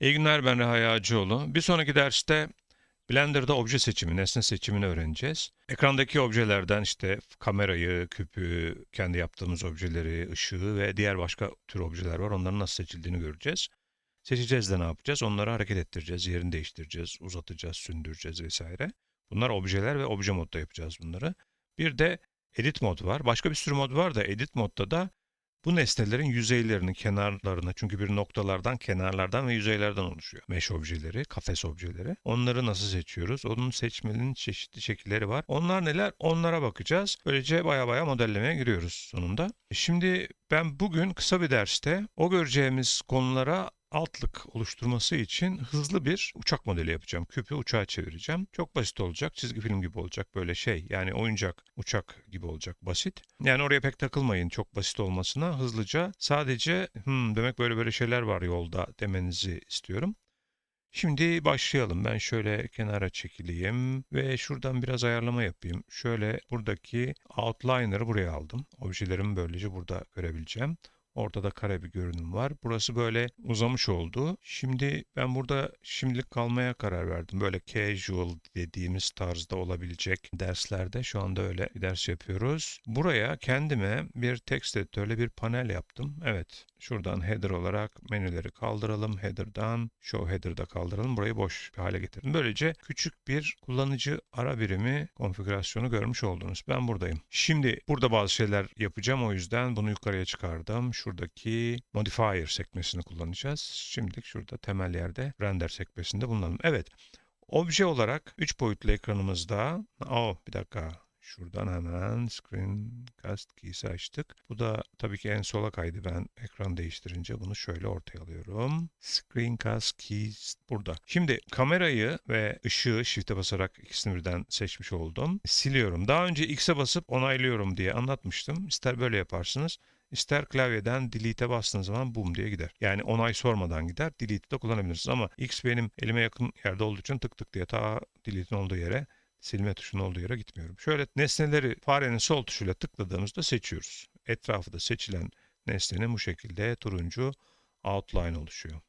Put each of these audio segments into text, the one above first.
İyi günler ben Reha Yağcıoğlu. Bir sonraki derste Blender'da obje seçimi, nesne seçimini öğreneceğiz. Ekrandaki objelerden işte kamerayı, küpü, kendi yaptığımız objeleri, ışığı ve diğer başka tür objeler var. Onların nasıl seçildiğini göreceğiz. Seçeceğiz de ne yapacağız? Onları hareket ettireceğiz, yerini değiştireceğiz, uzatacağız, sündüreceğiz vesaire. Bunlar objeler ve obje modda yapacağız bunları. Bir de edit mod var. Başka bir sürü mod var da edit modda da bu nesnelerin yüzeylerini, kenarlarını çünkü bir noktalardan, kenarlardan ve yüzeylerden oluşuyor. Mesh objeleri, kafes objeleri. Onları nasıl seçiyoruz? Onun seçmenin çeşitli şekilleri var. Onlar neler? Onlara bakacağız. Böylece baya baya modellemeye giriyoruz sonunda. Şimdi ben bugün kısa bir derste o göreceğimiz konulara altlık oluşturması için hızlı bir uçak modeli yapacağım. Küpü uçağa çevireceğim. Çok basit olacak. Çizgi film gibi olacak böyle şey. Yani oyuncak uçak gibi olacak basit. Yani oraya pek takılmayın çok basit olmasına. Hızlıca sadece hmm, demek böyle böyle şeyler var yolda demenizi istiyorum. Şimdi başlayalım. Ben şöyle kenara çekileyim ve şuradan biraz ayarlama yapayım. Şöyle buradaki outliner'ı buraya aldım. Objelerimi böylece burada görebileceğim. Ortada kare bir görünüm var. Burası böyle uzamış oldu. Şimdi ben burada şimdilik kalmaya karar verdim. Böyle casual dediğimiz tarzda olabilecek derslerde şu anda öyle ders yapıyoruz. Buraya kendime bir text editörle bir panel yaptım. Evet. Şuradan header olarak menüleri kaldıralım. Header'dan show header'da kaldıralım. Burayı boş bir hale getirdim. Böylece küçük bir kullanıcı ara birimi konfigürasyonu görmüş oldunuz. Ben buradayım. Şimdi burada bazı şeyler yapacağım. O yüzden bunu yukarıya çıkardım. Şuradaki modifier sekmesini kullanacağız. Şimdilik şurada temel yerde render sekmesinde bulunalım. Evet. Obje olarak 3 boyutlu ekranımızda, oh bir dakika Şuradan hemen Screencast keys'i açtık. Bu da tabii ki en sola kaydı. Ben ekran değiştirince bunu şöyle ortaya alıyorum. Screencast keys burada. Şimdi kamerayı ve ışığı shift'e basarak ikisini birden seçmiş oldum. Siliyorum. Daha önce X'e basıp onaylıyorum diye anlatmıştım. İster böyle yaparsınız. İster klavyeden delete'e bastığınız zaman boom diye gider. Yani onay sormadan gider. Delete'i de kullanabilirsiniz ama X benim elime yakın yerde olduğu için tık tık diye ta delete'in olduğu yere silme tuşunun olduğu yere gitmiyorum. Şöyle nesneleri farenin sol tuşuyla tıkladığımızda seçiyoruz. Etrafı da seçilen nesnenin bu şekilde turuncu outline oluşuyor.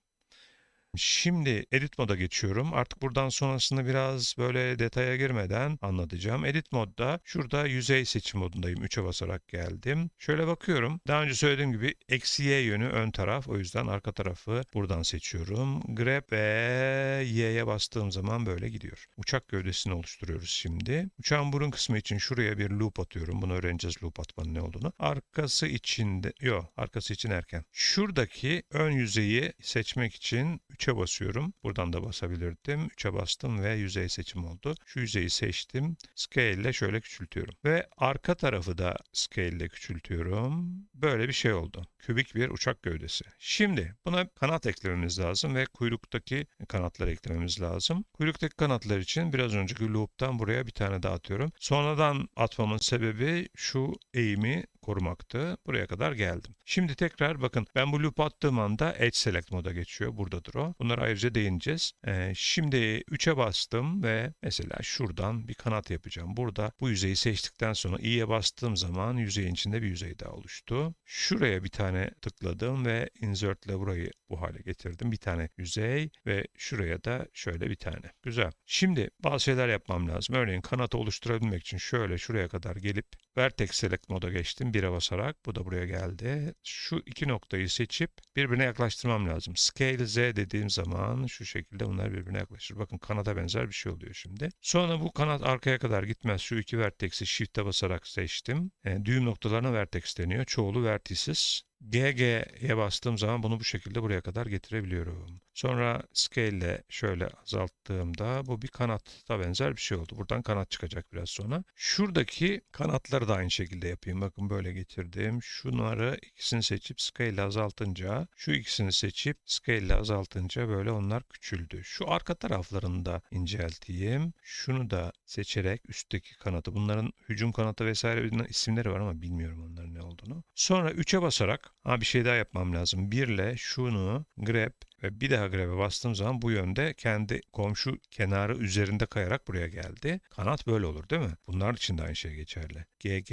Şimdi edit moda geçiyorum. Artık buradan sonrasında biraz böyle detaya girmeden anlatacağım. Edit modda şurada yüzey seçim modundayım. 3'e basarak geldim. Şöyle bakıyorum. Daha önce söylediğim gibi eksi y yönü ön taraf. O yüzden arka tarafı buradan seçiyorum. Grab ve y'ye bastığım zaman böyle gidiyor. Uçak gövdesini oluşturuyoruz şimdi. Uçağın burun kısmı için şuraya bir loop atıyorum. Bunu öğreneceğiz loop atmanın ne olduğunu. Arkası için de, yok arkası için erken. Şuradaki ön yüzeyi seçmek için 3'e basıyorum. Buradan da basabilirdim. 3'e bastım ve yüzey seçim oldu. Şu yüzeyi seçtim. Scale ile şöyle küçültüyorum. Ve arka tarafı da scale ile küçültüyorum. Böyle bir şey oldu. Kübik bir uçak gövdesi. Şimdi buna kanat eklememiz lazım ve kuyruktaki kanatları eklememiz lazım. Kuyruktaki kanatlar için biraz önceki loop'tan buraya bir tane daha atıyorum. Sonradan atmamın sebebi şu eğimi korumaktı. Buraya kadar geldim. Şimdi tekrar bakın ben bu loop attığım anda Edge Select moda geçiyor. Buradadır o. Bunlara ayrıca değineceğiz. Ee, şimdi 3'e bastım ve mesela şuradan bir kanat yapacağım. Burada bu yüzeyi seçtikten sonra i'ye bastığım zaman yüzeyin içinde bir yüzey daha oluştu. Şuraya bir tane tıkladım ve insert ile burayı bu hale getirdim. Bir tane yüzey ve şuraya da şöyle bir tane. Güzel. Şimdi bazı şeyler yapmam lazım. Örneğin kanatı oluşturabilmek için şöyle şuraya kadar gelip Vertex Select moda geçtim. 1'e basarak. Bu da buraya geldi. Şu iki noktayı seçip birbirine yaklaştırmam lazım. Scale Z dediğim zaman şu şekilde bunlar birbirine yaklaşır. Bakın kanata benzer bir şey oluyor şimdi. Sonra bu kanat arkaya kadar gitmez. Şu iki vertex'i shift'e basarak seçtim. Yani düğüm noktalarına vertex deniyor. Çoğulu vertices. GG'ye bastığım zaman bunu bu şekilde buraya kadar getirebiliyorum. Sonra scale ile şöyle azalttığımda bu bir kanata benzer bir şey oldu. Buradan kanat çıkacak biraz sonra. Şuradaki kanatları da aynı şekilde yapayım. Bakın böyle getirdim. Şunları ikisini seçip scale ile azaltınca şu ikisini seçip scale ile azaltınca böyle onlar küçüldü. Şu arka taraflarını da incelteyim. Şunu da seçerek üstteki kanatı. Bunların hücum kanatı vesaire isimleri var ama bilmiyorum onların ne olduğunu. Sonra 3'e basarak ha bir şey daha yapmam lazım. 1 ile şunu grab ve bir daha grab'e bastığım zaman bu yönde kendi komşu kenarı üzerinde kayarak buraya geldi. Kanat böyle olur değil mi? Bunlar için de aynı şey geçerli. GG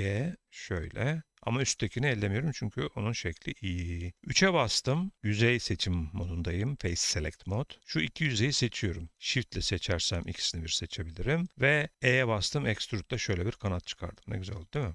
şöyle Ama üsttekini ellemiyorum çünkü onun şekli iyi. 3'e bastım. Yüzey seçim modundayım. Face Select mod. Şu iki yüzeyi seçiyorum. Shift ile seçersem ikisini bir seçebilirim. Ve E'ye bastım. Extrude'da şöyle bir kanat çıkardım. Ne güzel oldu değil mi?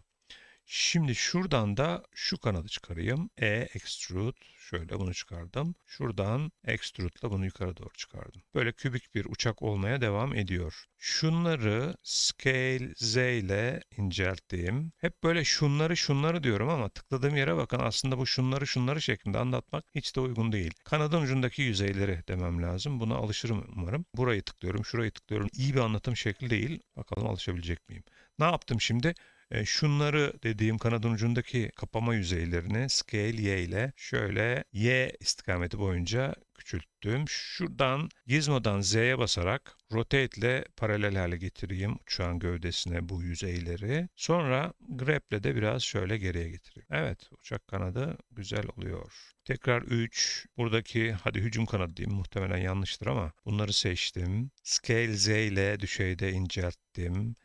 Şimdi şuradan da şu kanadı çıkarayım. E extrude şöyle bunu çıkardım. Şuradan extrude ile bunu yukarı doğru çıkardım. Böyle kübik bir uçak olmaya devam ediyor. Şunları scale Z ile incelttim. Hep böyle şunları şunları diyorum ama tıkladığım yere bakın aslında bu şunları şunları şeklinde anlatmak hiç de uygun değil. Kanadın ucundaki yüzeyleri demem lazım. Buna alışırım umarım. Burayı tıklıyorum, şurayı tıklıyorum. İyi bir anlatım şekli değil. Bakalım alışabilecek miyim? Ne yaptım şimdi? E, şunları dediğim kanadın ucundaki kapama yüzeylerini scale y ile şöyle y istikameti boyunca küçülttüm. Şuradan gizmodan z'ye basarak rotate ile paralel hale getireyim uçağın gövdesine bu yüzeyleri. Sonra grab ile de biraz şöyle geriye getireyim. Evet uçak kanadı güzel oluyor. Tekrar 3. Buradaki hadi hücum kanadı diyeyim muhtemelen yanlıştır ama bunları seçtim. Scale Z ile düşeyde incelttim.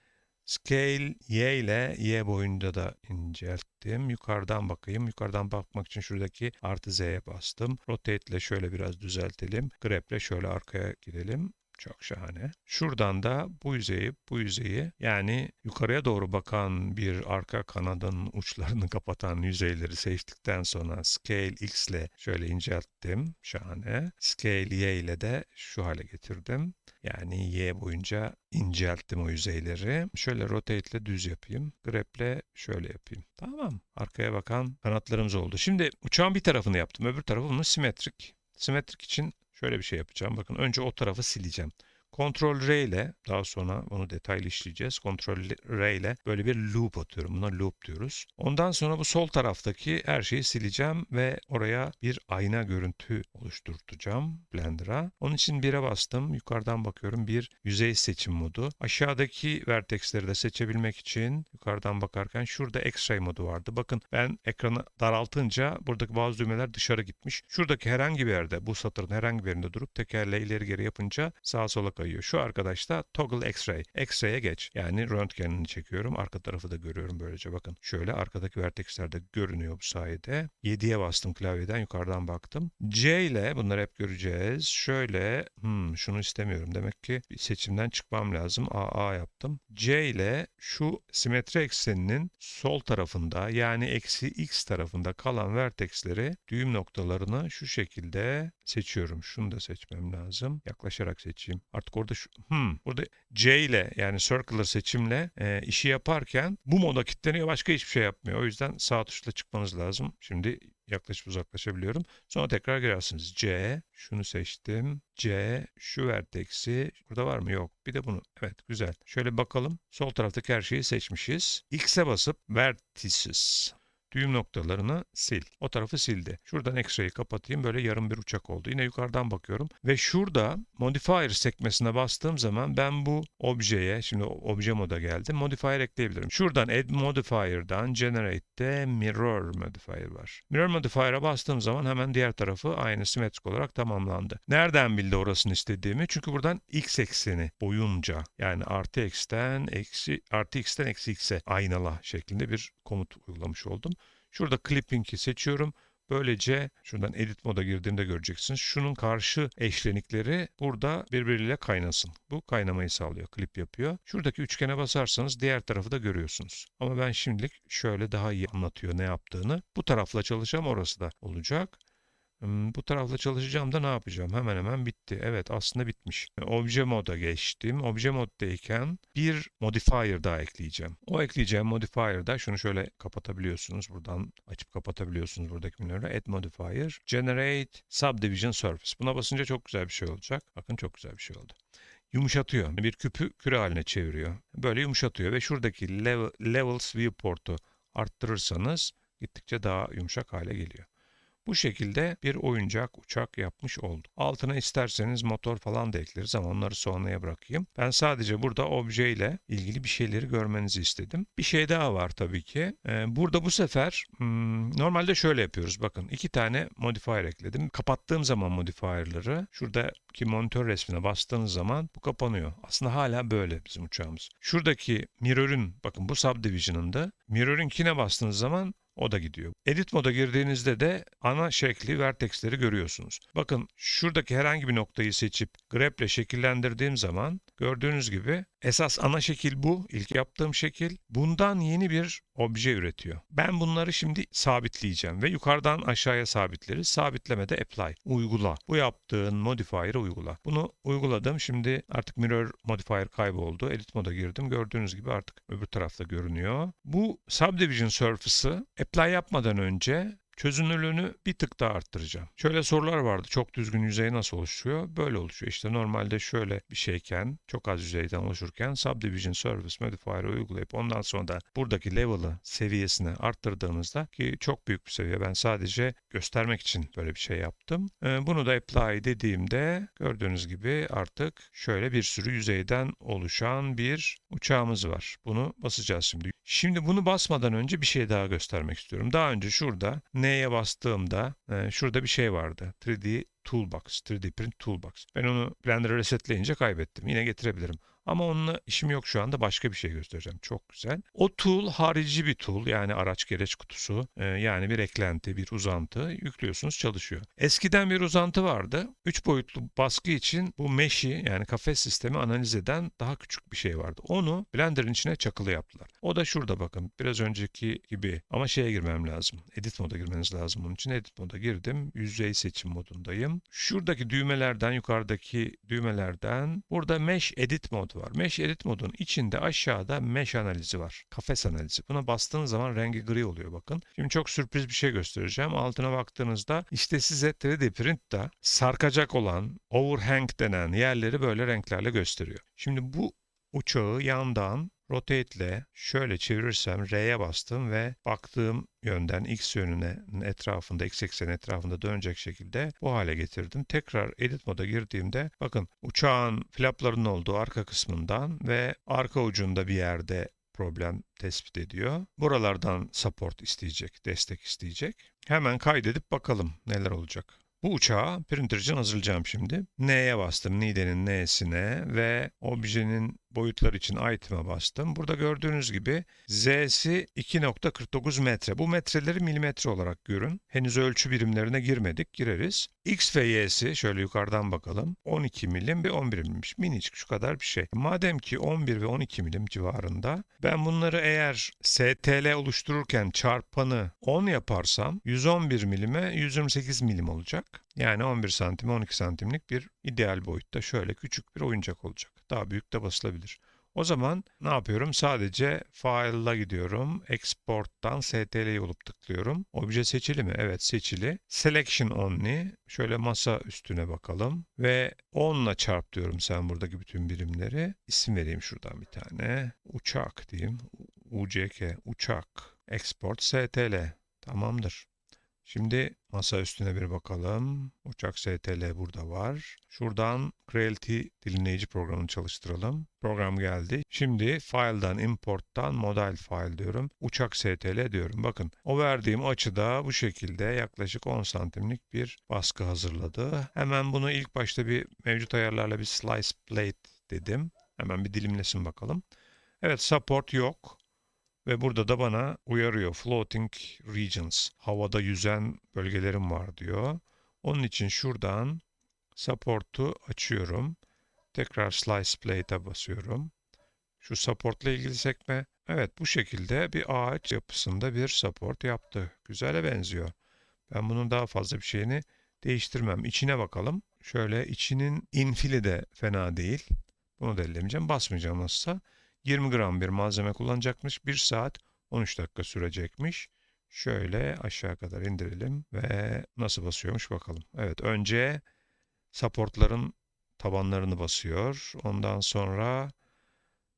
Scale Y ile Y boyunda da incelttim. Yukarıdan bakayım. Yukarıdan bakmak için şuradaki artı Z'ye bastım. Rotate ile şöyle biraz düzeltelim. Grab ile şöyle arkaya gidelim. Çok şahane. Şuradan da bu yüzeyi, bu yüzeyi yani yukarıya doğru bakan bir arka kanadın uçlarını kapatan yüzeyleri seçtikten sonra Scale X ile şöyle incelttim. Şahane. Scale Y ile de şu hale getirdim. Yani Y boyunca incelttim o yüzeyleri. Şöyle rotate ile düz yapayım. Grab ile şöyle yapayım. Tamam. Arkaya bakan kanatlarımız oldu. Şimdi uçağın bir tarafını yaptım. Öbür tarafı bunu simetrik. Simetrik için şöyle bir şey yapacağım. Bakın önce o tarafı sileceğim. Ctrl R ile daha sonra onu detaylı işleyeceğiz. Ctrl R ile böyle bir loop atıyorum. Buna loop diyoruz. Ondan sonra bu sol taraftaki her şeyi sileceğim ve oraya bir ayna görüntü oluşturtacağım Blender'a. Onun için bire bastım. Yukarıdan bakıyorum. Bir yüzey seçim modu. Aşağıdaki vertexleri de seçebilmek için yukarıdan bakarken şurada X-ray modu vardı. Bakın ben ekranı daraltınca buradaki bazı düğmeler dışarı gitmiş. Şuradaki herhangi bir yerde bu satırın herhangi bir yerinde durup tekerle ileri geri yapınca sağa sola kayıyor. Şu arkadaş da toggle x-ray. X-ray'e geç. Yani röntgenini çekiyorum. Arka tarafı da görüyorum böylece. Bakın şöyle arkadaki vertexler de görünüyor bu sayede. 7'ye bastım klavyeden yukarıdan baktım. C ile bunları hep göreceğiz. Şöyle hmm, şunu istemiyorum. Demek ki bir seçimden çıkmam lazım. AA yaptım. C ile şu simetri ekseninin sol tarafında yani eksi x tarafında kalan vertexleri düğüm noktalarını şu şekilde seçiyorum. Şunu da seçmem lazım. Yaklaşarak seçeyim. Artık orada şu, hmm, burada C ile yani circular seçimle e, işi yaparken bu moda kilitleniyor başka hiçbir şey yapmıyor. O yüzden sağ tuşla çıkmanız lazım. Şimdi yaklaşıp uzaklaşabiliyorum. Sonra tekrar girersiniz. C, şunu seçtim. C, şu vertex'i. Burada var mı? Yok. Bir de bunu. Evet, güzel. Şöyle bakalım. Sol taraftaki her şeyi seçmişiz. X'e basıp vertices düğüm noktalarını sil. O tarafı sildi. Şuradan X-ray'i kapatayım. Böyle yarım bir uçak oldu. Yine yukarıdan bakıyorum. Ve şurada modifier sekmesine bastığım zaman ben bu objeye, şimdi obje moda geldi. Modifier ekleyebilirim. Şuradan add modifier'dan generate'de mirror modifier var. Mirror modifier'a bastığım zaman hemen diğer tarafı aynı simetrik olarak tamamlandı. Nereden bildi orasını istediğimi? Çünkü buradan x ekseni boyunca yani artı x'ten eksi artı x'ten eksi x'e aynala şeklinde bir komut uygulamış oldum. Şurada clipping'i seçiyorum. Böylece şuradan edit moda girdiğimde göreceksiniz. Şunun karşı eşlenikleri burada birbiriyle kaynasın. Bu kaynamayı sağlıyor, klip yapıyor. Şuradaki üçgene basarsanız diğer tarafı da görüyorsunuz. Ama ben şimdilik şöyle daha iyi anlatıyor ne yaptığını. Bu tarafla çalışacağım orası da olacak. Bu tarafla çalışacağım da ne yapacağım? Hemen hemen bitti. Evet aslında bitmiş. Obje moda geçtim. Obje moddayken bir modifier daha ekleyeceğim. O ekleyeceğim modifier'da şunu şöyle kapatabiliyorsunuz. Buradan açıp kapatabiliyorsunuz buradaki menüleri. Add modifier. Generate subdivision surface. Buna basınca çok güzel bir şey olacak. Bakın çok güzel bir şey oldu yumuşatıyor. Bir küpü küre haline çeviriyor. Böyle yumuşatıyor ve şuradaki level, levels viewport'u arttırırsanız gittikçe daha yumuşak hale geliyor. Bu şekilde bir oyuncak uçak yapmış olduk. Altına isterseniz motor falan da ekleriz ama onları sonraya bırakayım. Ben sadece burada obje ile ilgili bir şeyleri görmenizi istedim. Bir şey daha var tabii ki. Ee, burada bu sefer hmm, normalde şöyle yapıyoruz. Bakın iki tane modifier ekledim. Kapattığım zaman modifier'ları şuradaki monitör resmine bastığınız zaman bu kapanıyor. Aslında hala böyle bizim uçağımız. Şuradaki mirror'ün bakın bu subdivision'ında mirror'ünkine bastığınız zaman O da gidiyor. Edit moda girdiğinizde de ana şekli vertexleri görüyorsunuz. Bakın şuradaki herhangi bir noktayı seçip grep ile şekillendirdiğim zaman gördüğünüz gibi esas ana şekil bu. İlk yaptığım şekil. Bundan yeni bir obje üretiyor. Ben bunları şimdi sabitleyeceğim ve yukarıdan aşağıya sabitleriz. Sabitlemede apply, uygula. Bu yaptığın modifier'ı uygula. Bunu uyguladım. Şimdi artık mirror modifier kayboldu. Edit moda girdim. Gördüğünüz gibi artık öbür tarafta görünüyor. Bu subdivision surface'ı apply yapmadan önce çözünürlüğünü bir tık daha arttıracağım. Şöyle sorular vardı. Çok düzgün yüzey nasıl oluşuyor? Böyle oluşuyor. İşte normalde şöyle bir şeyken, çok az yüzeyden oluşurken Subdivision Surface Modifier'ı uygulayıp ondan sonra da buradaki level'ı seviyesini arttırdığınızda ki çok büyük bir seviye. Ben sadece göstermek için böyle bir şey yaptım. Ee, Bunu da apply dediğimde gördüğünüz gibi artık şöyle bir sürü yüzeyden oluşan bir uçağımız var. Bunu basacağız şimdi. Şimdi bunu basmadan önce bir şey daha göstermek istiyorum. Daha önce şurada N'ye bastığımda e, şurada bir şey vardı. 3D Toolbox, 3D Print Toolbox. Ben onu Blender'a resetleyince kaybettim. Yine getirebilirim. Ama onunla işim yok şu anda. Başka bir şey göstereceğim. Çok güzel. O tool harici bir tool. Yani araç gereç kutusu. e, yani bir eklenti, bir uzantı. Yüklüyorsunuz çalışıyor. Eskiden bir uzantı vardı. 3 boyutlu baskı için bu mesh'i yani kafes sistemi analiz eden daha küçük bir şey vardı. Onu Blender'ın içine çakılı yaptılar. O da şurada bakın. Biraz önceki gibi. Ama şeye girmem lazım. Edit moda girmeniz lazım bunun için. Edit moda girdim. Yüzey seçim modundayım. Şuradaki düğmelerden, yukarıdaki düğmelerden burada Mesh Edit mod var. Mesh Edit modun içinde aşağıda Mesh analizi var. Kafes analizi. Buna bastığınız zaman rengi gri oluyor bakın. Şimdi çok sürpriz bir şey göstereceğim. Altına baktığınızda işte size 3D Print'te sarkacak olan overhang denen yerleri böyle renklerle gösteriyor. Şimdi bu uçağı yandan rotate ile şöyle çevirirsem R'ye bastım ve baktığım yönden X yönüne etrafında X eksen etrafında dönecek şekilde bu hale getirdim. Tekrar edit moda girdiğimde bakın uçağın flaplarının olduğu arka kısmından ve arka ucunda bir yerde problem tespit ediyor. Buralardan support isteyecek, destek isteyecek. Hemen kaydedip bakalım neler olacak. Bu uçağı printer için hazırlayacağım şimdi. N'ye bastım. Nide'nin N'sine ve objenin boyutlar için item'a bastım. Burada gördüğünüz gibi Z'si 2.49 metre. Bu metreleri milimetre olarak görün. Henüz ölçü birimlerine girmedik. Gireriz. X ve Y'si şöyle yukarıdan bakalım. 12 milim ve 11 milimmiş. Minicik şu kadar bir şey. Madem ki 11 ve 12 milim civarında ben bunları eğer STL oluştururken çarpanı 10 yaparsam 111 milime 128 milim olacak. Yani 11 santim 12 santimlik bir ideal boyutta şöyle küçük bir oyuncak olacak. Daha büyük de basılabilir. O zaman ne yapıyorum? Sadece File'a gidiyorum. Export'tan STL'yi olup tıklıyorum. Obje seçili mi? Evet seçili. Selection only. Şöyle masa üstüne bakalım. Ve 10'la çarp diyorum sen buradaki bütün birimleri. İsim vereyim şuradan bir tane. Uçak diyeyim. UCK. Uçak. Export STL. Tamamdır. Şimdi masa üstüne bir bakalım. Uçak STL burada var. Şuradan Creality dilimleyici programını çalıştıralım. Program geldi. Şimdi file'dan import'tan model file diyorum. Uçak STL diyorum. Bakın o verdiğim açıda bu şekilde yaklaşık 10 santimlik bir baskı hazırladı. Hemen bunu ilk başta bir mevcut ayarlarla bir slice plate dedim. Hemen bir dilimlesin bakalım. Evet support yok. Ve burada da bana uyarıyor floating regions. Havada yüzen bölgelerim var diyor. Onun için şuradan support'u açıyorum. Tekrar slice plate'e basıyorum. Şu support'la ilgili sekme. Evet bu şekilde bir ağaç yapısında bir support yaptı. Güzele benziyor. Ben bunun daha fazla bir şeyini değiştirmem. İçine bakalım. Şöyle içinin infili de fena değil. Bunu da ellemeyeceğim. Basmayacağım nasılsa. 20 gram bir malzeme kullanacakmış. 1 saat 13 dakika sürecekmiş. Şöyle aşağı kadar indirelim ve nasıl basıyormuş bakalım. Evet önce supportların tabanlarını basıyor. Ondan sonra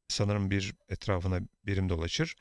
sanırım bir etrafına birim dolaşır.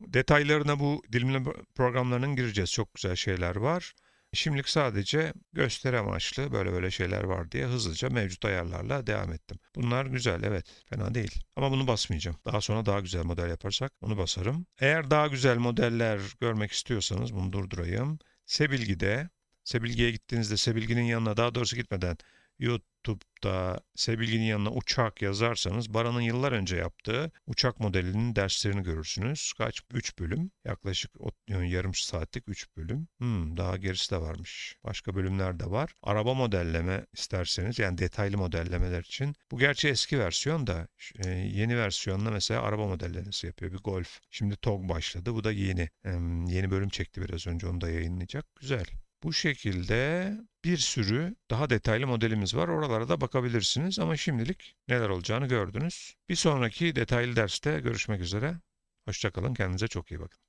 Detaylarına bu dilimleme programlarının gireceğiz. Çok güzel şeyler var. Şimdilik sadece gösteri amaçlı böyle böyle şeyler var diye hızlıca mevcut ayarlarla devam ettim. Bunlar güzel evet fena değil ama bunu basmayacağım. Daha sonra daha güzel model yaparsak onu basarım. Eğer daha güzel modeller görmek istiyorsanız bunu durdurayım. Sebilgi'de Sebilgi'ye gittiğinizde Sebilgi'nin yanına daha doğrusu gitmeden YouTube'da Sebilginin yanına uçak yazarsanız Baran'ın yıllar önce yaptığı uçak modelinin derslerini görürsünüz. Kaç? 3 bölüm. Yaklaşık yarım saatlik 3 bölüm. Hmm, daha gerisi de varmış. Başka bölümler de var. Araba modelleme isterseniz yani detaylı modellemeler için. Bu gerçi eski versiyon da e, yeni versiyonla mesela araba modellemesi yapıyor. Bir Golf. Şimdi TOG başladı. Bu da yeni. Yeni bölüm çekti biraz önce onu da yayınlayacak. Güzel. Bu şekilde bir sürü daha detaylı modelimiz var. Oralara da bakabilirsiniz ama şimdilik neler olacağını gördünüz. Bir sonraki detaylı derste görüşmek üzere. Hoşçakalın. Kendinize çok iyi bakın.